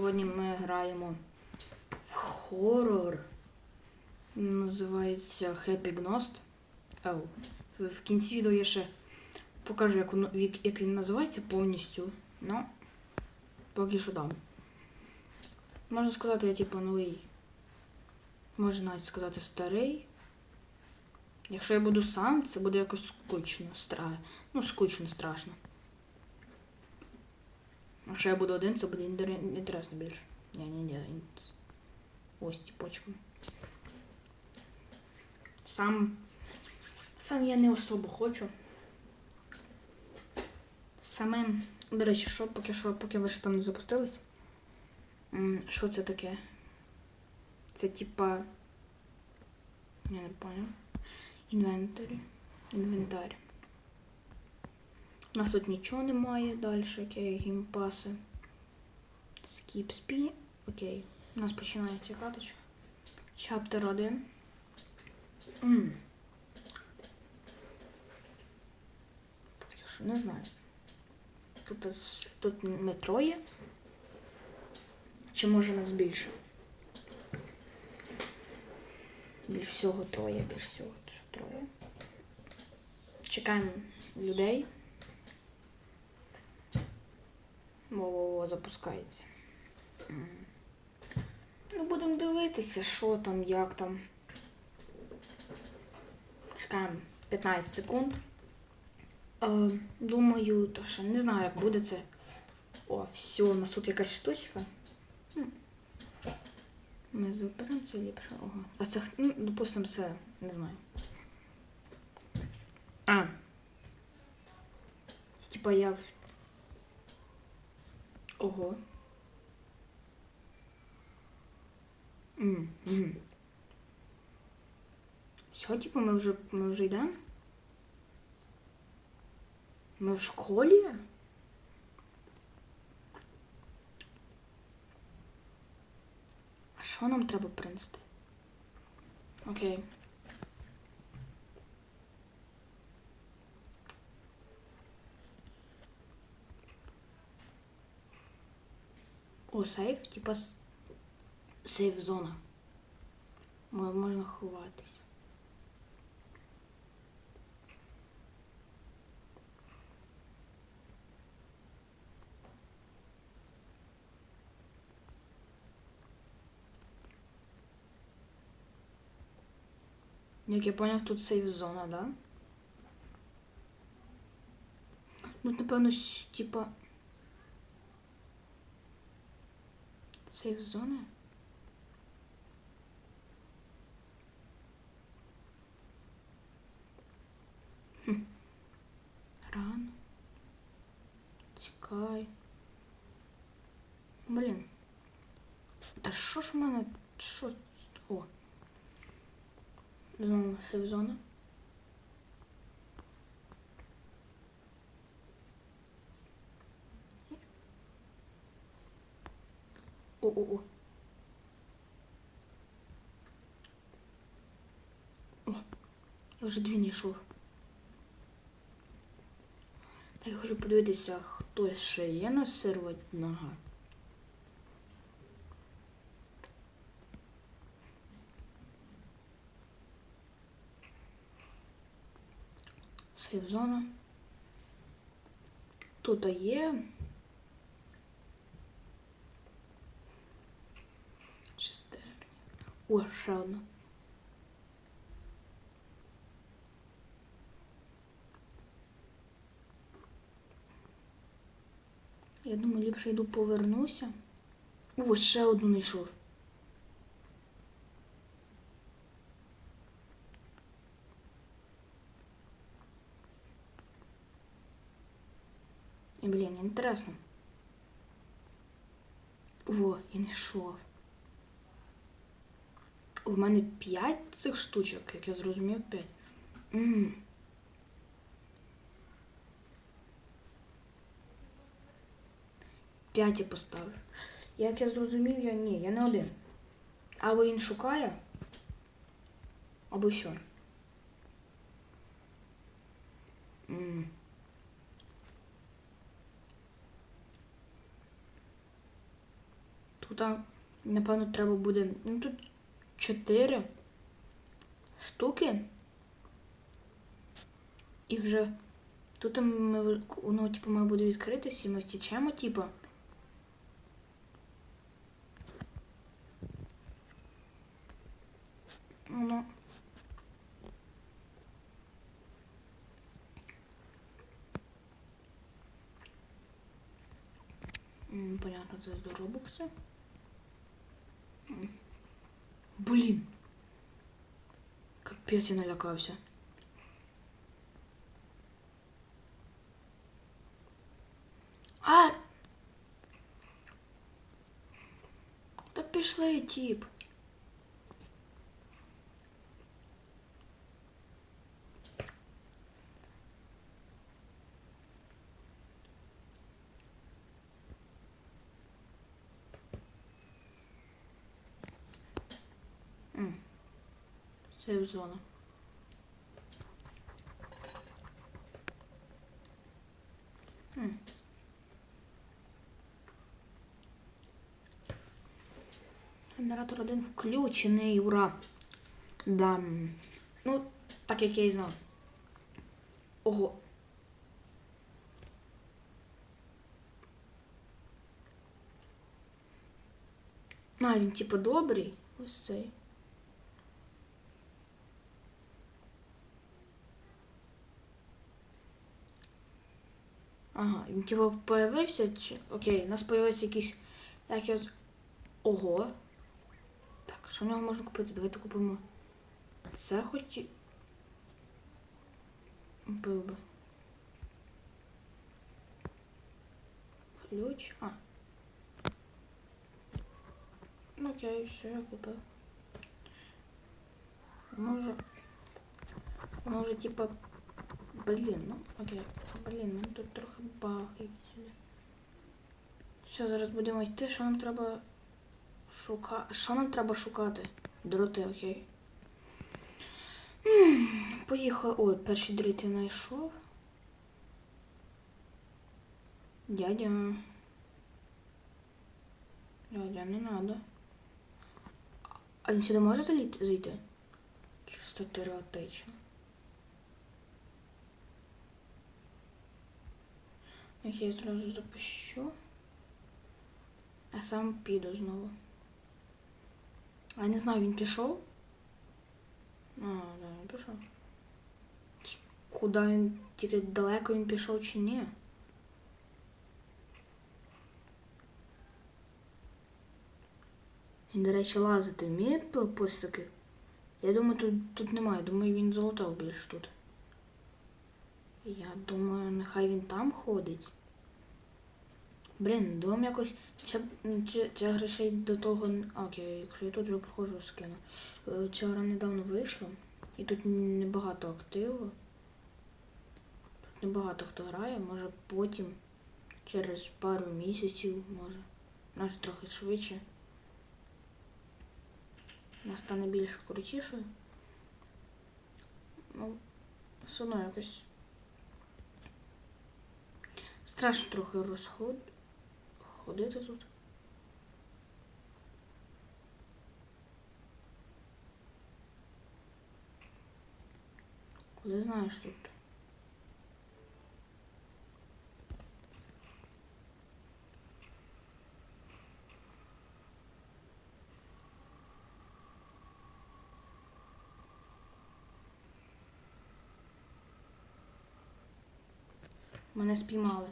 Сьогодні ми граємо хоррор. Називається Happy Ghost. Ау. В- кінці відео я ще покажу, як, воно, як він називається повністю. Ну, поки що дам. Можна сказати, я типу новий. Можна навіть сказати старий. Якщо я буду сам, це буде якось скучно, стра... Ну, скучно, страшно. Якщо я буду один, це буде інтер- інтересно більше. Ні, ні, ні. Ось тіпочком. Сам. Сам я не особо хочу. Самим. До речі, що поки що, поки ви ще там не запустились. Що це таке? Це типа. Я не понял. Інвентарі. Інвентар. У нас тут нічого немає далі, окей, гімпаси. Skip SP. Окей. У нас починається каточка. Чаптер 1. М. Поки що не знаю. Тут, тут ми троє. Чи може нас більше? Більш всього троє, більш всього троє. Чекаємо людей. Во-во-во, запускається. Ну, будемо дивитися, що там, як там. Чекаємо 15 секунд. Е, думаю, то що не знаю, як буде це. О, все, у нас тут якась штучка. Ми заберемо це ліпше. Ого. А це, ну, допустимо, це не знаю. А. Типа я в Ого. М, м. Все, типу, ми вже, ми вже йдемо? Ми в школі? А що нам треба принести? Окей. О, сейф, типа сейф зона. Мо- Можна ховатись. Як я поняв, тут сейф зона, да? Ну, напевно, типа. Сейф зона? Хм. Рано. Блін. Та що ж в мене? Що? О. Знову сейф О-о-о. Я вже дві знайшов. Та я хочу подивитися, хто ще є на серваті нога. Сейф зона. Тут є. О, ще одна. Я думаю, ліпше йду повернуся. О, ще одну знайшов. Блін, інтересно. Во, я знайшов. В мене 5 цих штучок, як я зрозумів, 5. Ммм. П'ять я поставив. Як я зрозумів, я ні, я не один. Або він шукає, або що. М. Тут, напевно, треба буде. Ну тут чотири штуки. І вже тут ми, воно, типу, має буде відкритися, і ми втічемо, типу. Ну. Понятно, це з Робокса. Блін. Капець я налякався. А! Та пішли, тіп. М. Сейв зона. М. Генератор один включений, ура. Да. Ну, так як я і знав. Ого. А, він типу добрий. Ось цей. Ага, він типу появився чи. Окей, у нас появився якийсь. Як я. Ого. Так, що в нього можна купити? Давайте купимо. Це хоч. Був би. Ключ. А. Ну окей, все, я купив. Може. Вже типа. Блін, ну окей. Блін, ну тут трохи баг якийсь. Все, зараз будемо йти. Що нам треба шукати? Що нам треба шукати? Дроти, окей. М, Поїхали. Ой, перші дроти знайшов. Дядя. Дядя, не надо. А він сюди може зайти? Чисто теоретично. Як я зразу запущу. А сам піду знову. А не знаю, він пішов? А, да, він пішов. Куди він тільки далеко він пішов чи ні? Він, до речі, лазити вміє по постаки? Я думаю, тут, тут немає. Думаю, він золотав більш тут. Я думаю, нехай він там ходить. Блін, дом якось. Ця, ця, гра до того. Окей, якщо я тут вже проходжу скину. Е, Ця гра недавно вийшла. І тут небагато активу. Тут небагато хто грає, може потім, через пару місяців, може. Може трохи швидше. Вона стане більш крутішою. Ну, все одно якось. Страшно трохи розход... ходити тут. Куди знаєш тут? Мене спіймали.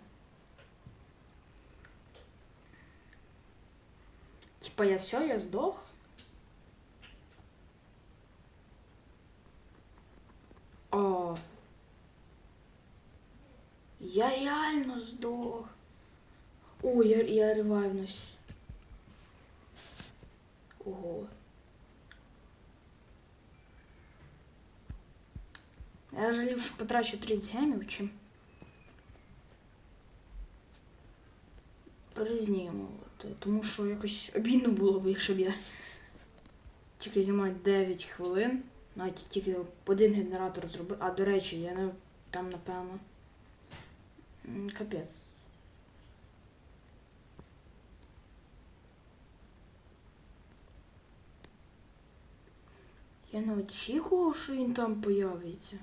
Типа я все, я здох. О. Я реально здох. О, я, я ревайвнусь. Ого. Я жалів, що потрачу 30 гемів, чим. перезнімувати, Тобто, тому що якось обідно було б, якщо б я тільки знімаю 9 хвилин, навіть тільки один генератор зробив. А, до речі, я не там, напевно. Капець. Я не очікував, що він там появиться.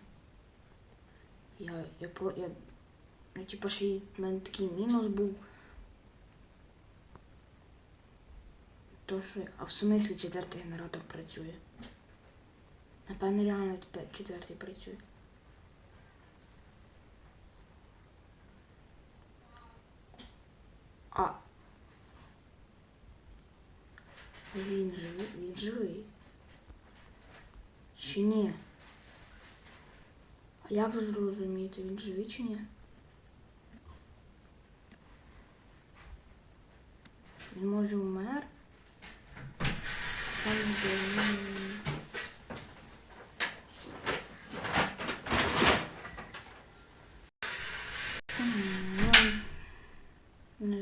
Я, я, я, ну, типа, ще й в мене такий мінус був. То, що. А в смислі четвертий генератор працює? Напевно, реально четвертий працює. А. Він живий, він живий. Чи ні? А як зрозуміти, він живий чи ні? Він може вмер? Не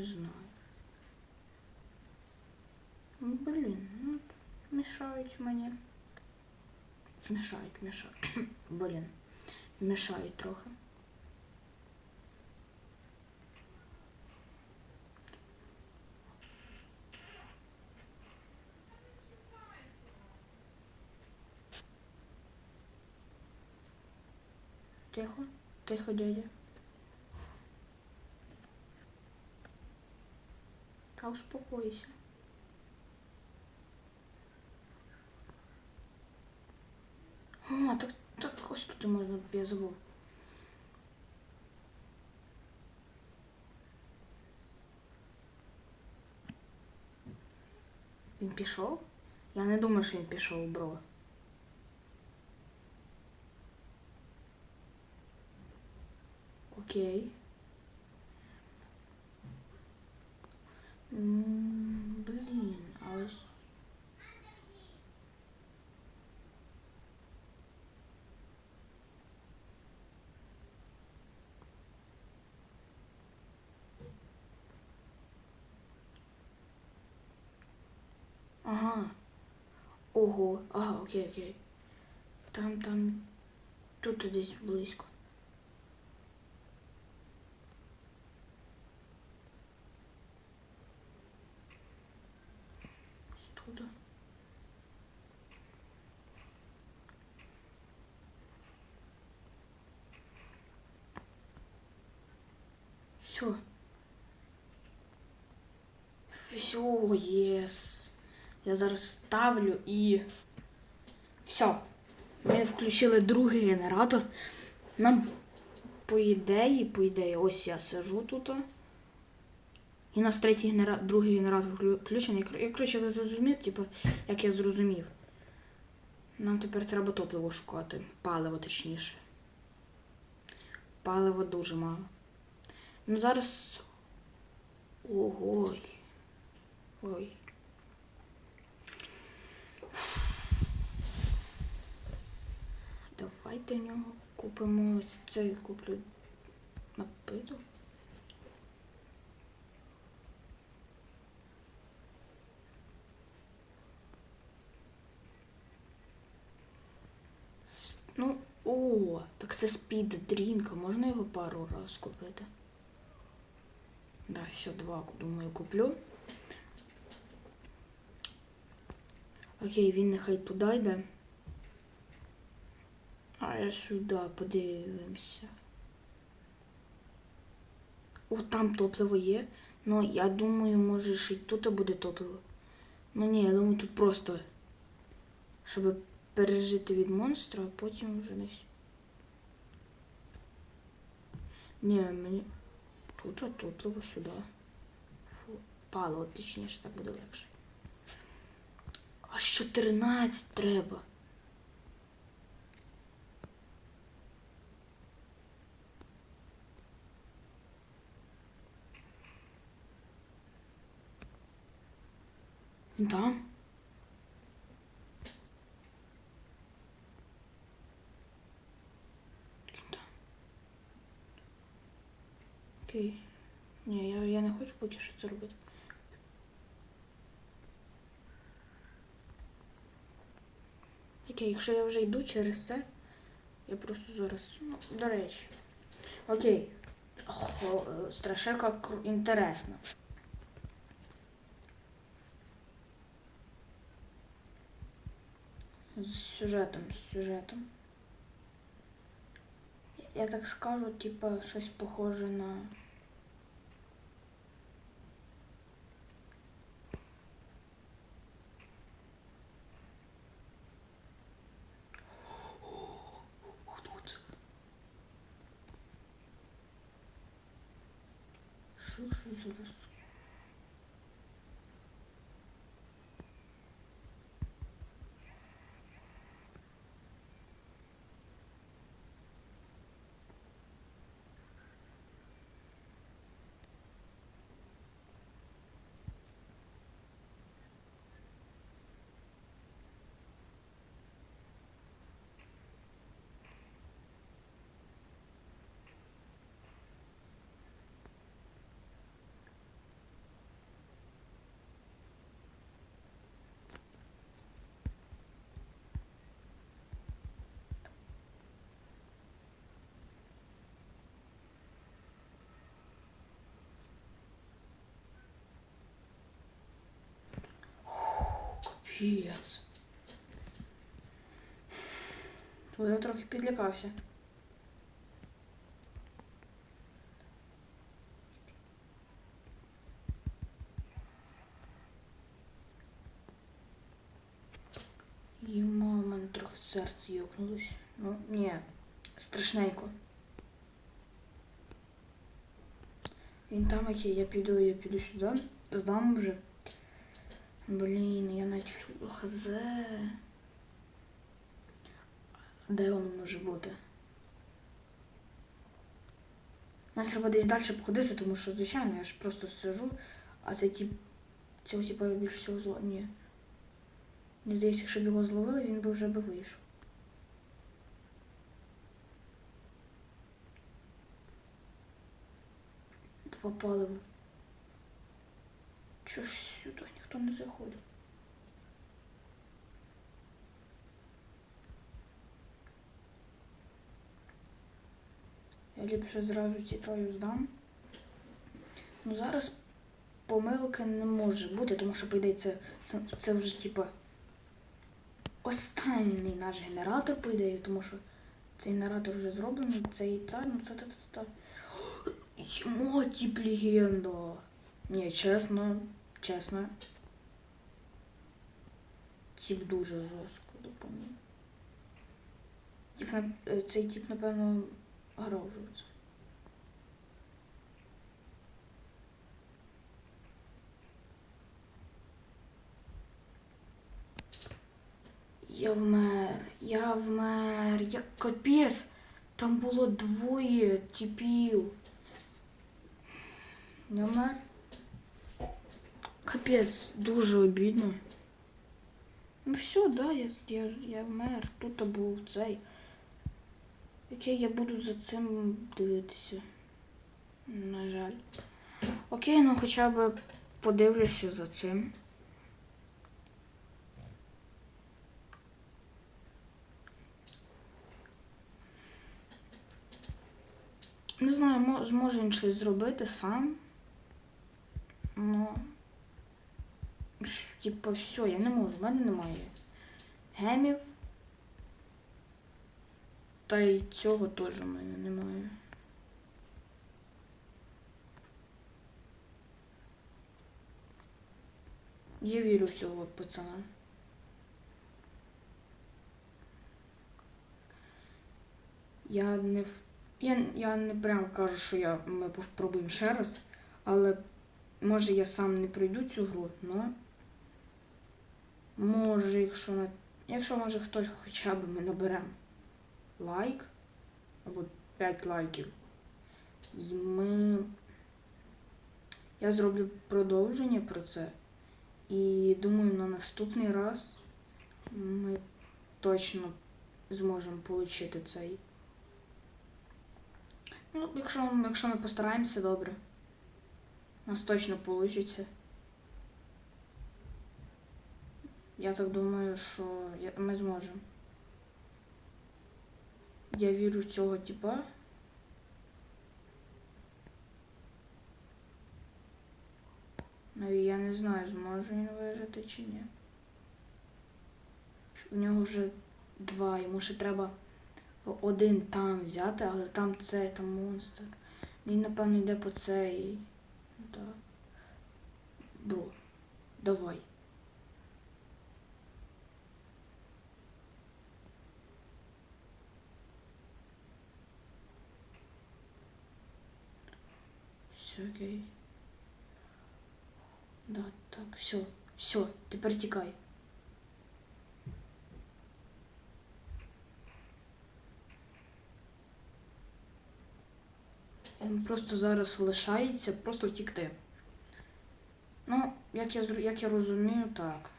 знаю. Ну, Блін, ну мішають мені. Мішають, мішають. Блін. Мішають трохи. Тихо, тихо, дядя. Та успокойся. А, так, так ось тут можна, я забув. Він пішов? Я не думаю, що він пішов, бро. Окей. Блін, а ось. Ага. Ого. Ага, окей, окей. Там, там. Тут десь близько. Ось Тут. Все. Все, єс. Я зараз ставлю і. Все. Ми включили другий генератор. Нам, по ідеї, по ідеї, ось я сижу тут. І у нас третій генератор, другий генератор включений. Я, коротше, ви зрозумів, типу, як я зрозумів. Нам тепер треба топливо шукати. Паливо точніше. Паливо дуже мало. Ну зараз. Ого. Ой. Давайте нього купимо ось цей куплю напиток. Ну, о, так це спід дрінка. Можна його пару раз купити? Да, все, два, думаю, куплю. Окей, він нехай туди йде. А я сюди подивимося. О, там топливо є. Ну, я думаю, може ще тут буде топливо. Ну ні, я думаю, тут просто, щоб пережити від монстра, а потім вже десь. Ні, мені. Тут топливо сюди. Фу. Паливо, точніше, так буде легше. Аж 14 треба. Він там? Окей. Ні, я, я не хочу поки що це робити. Окей, якщо я вже йду через це, я просто зараз. Ну, до речі. Окей. Хо, страшека інтересна. З сюжетом, з сюжетом. Я так скажу, типа, щось похоже на. Хто це? Що що зараз? Капець. То я трохи підлякався. Йома, у мене трохи серце йокнулось. Ну, ні, страшненько. Він там який, я піду, я піду сюди, здам вже. Блін, я навіть хз. Де він може бути? Нас треба десь далі походити, тому що, звичайно, я ж просто сижу, а цей тип цього типа більше всього зло. Ні. Мені здається, якщо б його зловили, він би вже би вийшов. Два палива. Чого ж сюди ніхто не заходив? Я ліпше зразу тікаю здам. Ну зараз помилки не може бути, тому що, по ідеї, це, це, це вже типа останній наш генератор, по ідеї, тому що цей генератор вже зроблений, цей та, ну та та та та. Йому тип легенда. Ні, чесно, чесно. Тип дуже жорстко допоміг. На- е, цей тип, напевно, це. Я вмер, я вмер, я капець. Там було двоє типів. Я вмер. Капець, дуже обідно. Ну все, да, я, я, я вмер. Тут був цей. Окей, я буду за цим дивитися. На жаль. Окей, ну хоча б подивлюся за цим. Не знаю, мо- зможе він щось зробити сам. Ну. ш- Типа, все, я не можу, в мене немає гемів. Та й цього теж в мене немає. Я вірю в цього пацана. Я не я, я не прям кажу, що я, ми попробуємо ще раз, але може я сам не пройду цю гру, но може, якщо на... якщо може хтось хоча б ми наберемо лайк або 5 лайків. І ми. Я зроблю продовження про це. І думаю, на наступний раз ми точно зможемо отримати цей. Ну, якщо, якщо ми постараємося добре. У нас точно вийде. Я так думаю, що ми зможемо. Я вірю в цього типа. Ну і я не знаю, зможе він вижити чи ні. в нього вже два, йому ще треба один там взяти, але там цей, там монстр. Він, напевно, йде по цей. Да. Бро, давай. Все окей. Да, так, все, все, тепер тікай. Він просто зараз лишається, просто втікти. Ну, як я, як я розумію, так.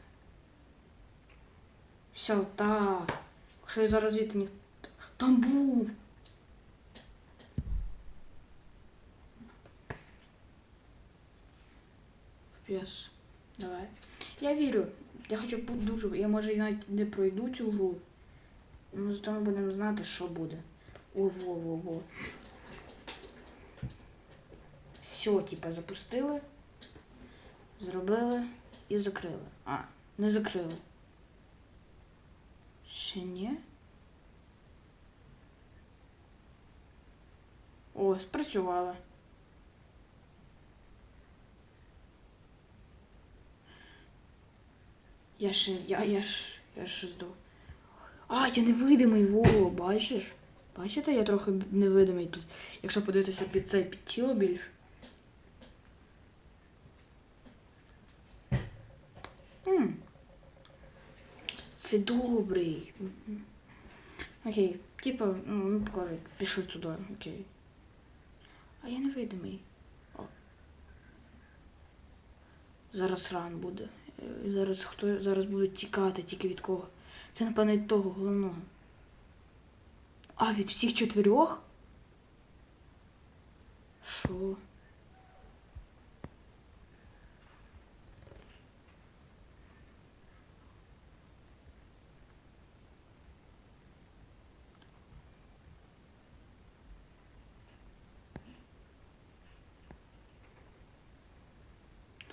Все, так. Якщо я зараз звідти ні... Там був. Пес. Давай. Я вірю. Я хочу дуже. Я може і навіть не пройду цю гру. Ну, зато ми будемо знати, що буде. О-во-во-во. Все, типа, запустили, зробили і закрили. А, не закрили. Ще ні. О, спрацювало. Я ще, я, я ж, я ж здох. А, я невидимий, во, бачиш? Бачите, я трохи невидимий тут. Якщо подивитися під це під тіло більш. М. Це добрий. Окей, типа, ну покажи, пішли туди, окей. А я невидимий. О. Зараз ран буде. Зараз хто зараз будуть тікати тільки від кого. Це, напевно, від того головного. А, від всіх чотирьох? Що?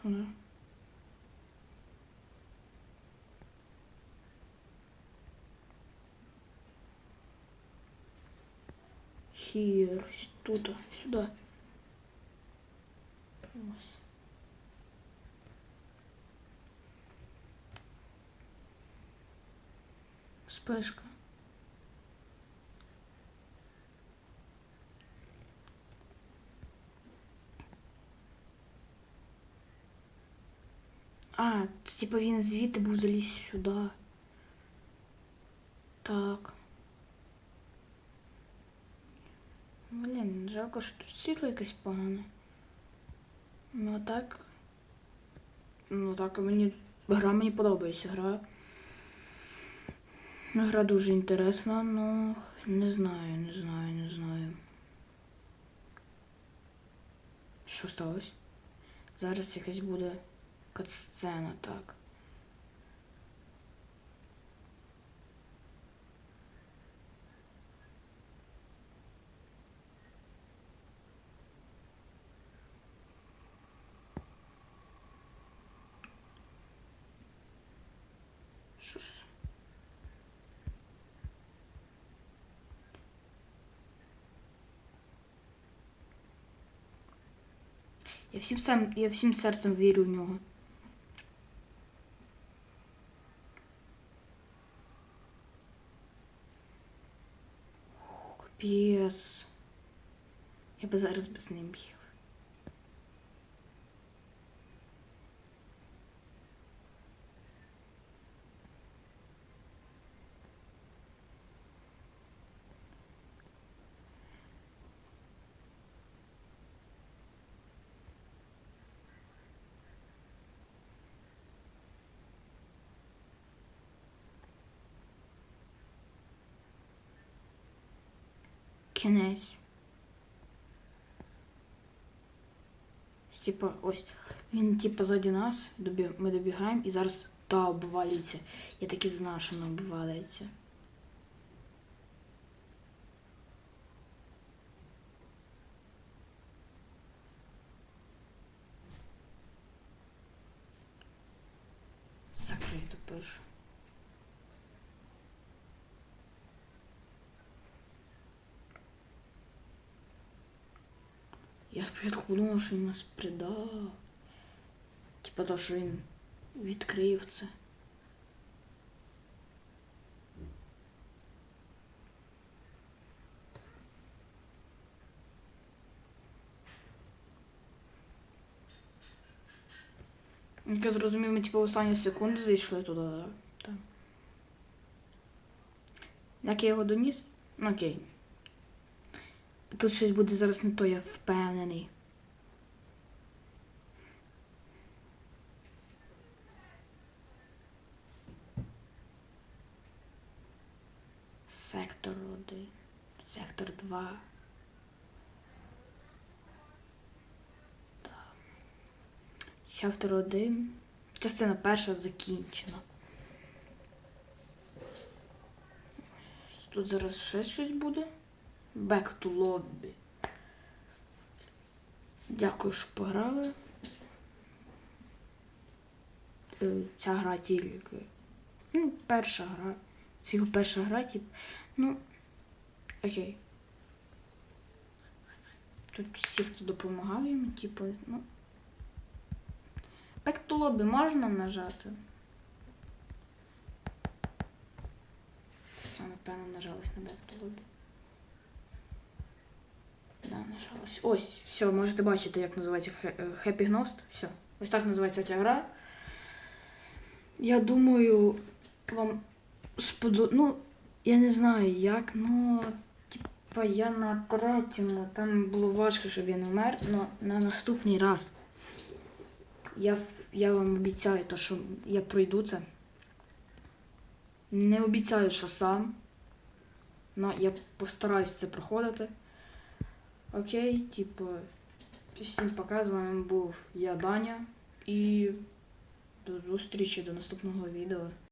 Туди. Here, тут, сюди. Ось. Спешка. А, це, типа він звідти був заліз сюди. Так. Блін, жалко, що тут світло якесь погане. Ну так. Ну так, мені гра мені подобається. Гра. Гра дуже інтересна, ну не знаю, не знаю, не знаю. Що сталося? Зараз якась буде катсцена, так. Я всім сам, я всім серцем вірю в нього. О, Капець. Я би зараз без ним бігав. Кінець. Типа, ось він типа ззаді нас, ми добігаємо і зараз та обвалюється. Я таки знаю, що вона обвалюється. Спочатку подумав, що він нас придав. Типа то, що він відкрив це. Як я зрозумів, ми типу останні секунди зайшли туди, да? так. Як я його доніс? Ну, Окей. Тут щось буде зараз не то, я впевнений. Сектор 1. Сектор 2. Так. Чаптер 1. Частина перша закінчена. Тут зараз ще щось буде. Back to lobby. Дякую, що пограли. Е, Ця гра тільки. Ну, перша гра. Це його перша гра, тип. Ну. Окей. Тут всі, хто допомагав йому, типу, ну. Back to lobby можна нажати? Все, напевно, нажалось на Back to lobby. Да, нажалось. Ось, все, можете бачити, як називається е, Happy Ghost. Все. Ось так називається ця гра. Я думаю, вам сподо... Ну, я не знаю як, ну, типа я на третьому, там було важко, щоб я не вмер, але на наступний раз. Я, я вам обіцяю, то, що я пройду це. Не обіцяю, що сам. але я постараюсь це проходити. Окей, типу, всім пока, з вами був я Даня і до зустрічі до наступного відео.